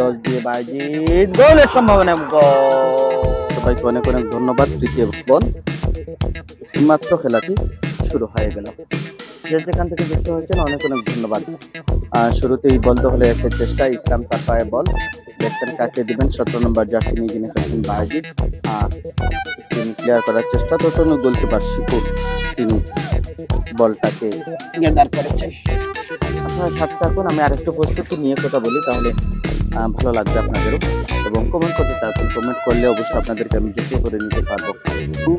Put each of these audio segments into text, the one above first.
দশ দিয়ে বাইজিৎ গোলের সম্ভাবনা সবাইকে অনেক অনেক ধন্যবাদ তৃতীয় বল মাত্র খেলাটি শুরু হয়ে গেল। যে যেখান থেকে যুক্ত হয়েছেন অনেক অনেক ধন্যবাদ। শুরুতেই বল হলে রাখার চেষ্টা ইসলাম তার পায়ে বল। দেখতেন কাকে দিবেন সতেরো নম্বর জার্সি নিয়ে যিনি খেলছেন আহ, তিনি ক্লিয়ার করার চেষ্টা তো তনু গোলকিপার শিপুর তিনি বলটাকে দাঁড় করেছেন। আপনারা সাথে থাকুন আমি আরেকটু প্রস্তুতি নিয়ে কথা বলি তাহলে ভালো লাগবে আপনাদেরও। এবং কমেন্ট করতে থাকুন কমেন্ট করলে অবশ্যই আপনাদেরকে আমি যুক্ত করে নিতে পারব। টু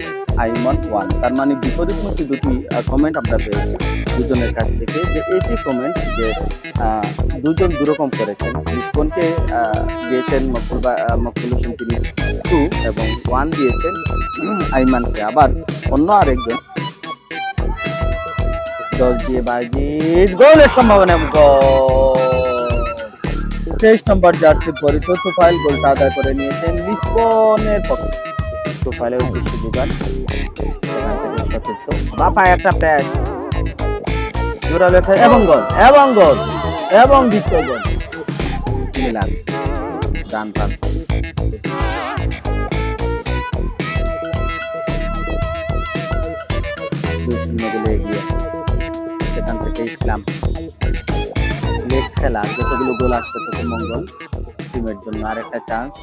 আইমন ওয়ান তার মানে বিপরীতমুখী দুটি কমেন্ট আমরা পেয়েছি দুজনের কাছ থেকে। যে একই কমেন্ট যে দুজন দুরকম করেছেন। লিসবনকে দিয়েছেন মকবুল বা আহ, মকবুল হোসেন তিনি টু এবং ওয়ান দিয়েছেন আইমানকে আবার অন্য আরেকজন দশ দিয়ে বাইজিৎ গোলের সম্ভাবনা গোল তেইশ নম্বর জার্সি পরিত তুফাইল গোলটা আদায় করে নিয়েছেন লিসবনের পক্ষে। তুফাইলের উদ্দেশ্যে যোগান। একটা প্যাচ। একটা এবং গোল এবং গোল, এবং দ্বিতীয় গোল। মিলান ডান সেখান থেকে ইসলাম। খেলা যতগুলো গোল আসবে তত মঙ্গল টিমের জন্য আরেকটা চান্স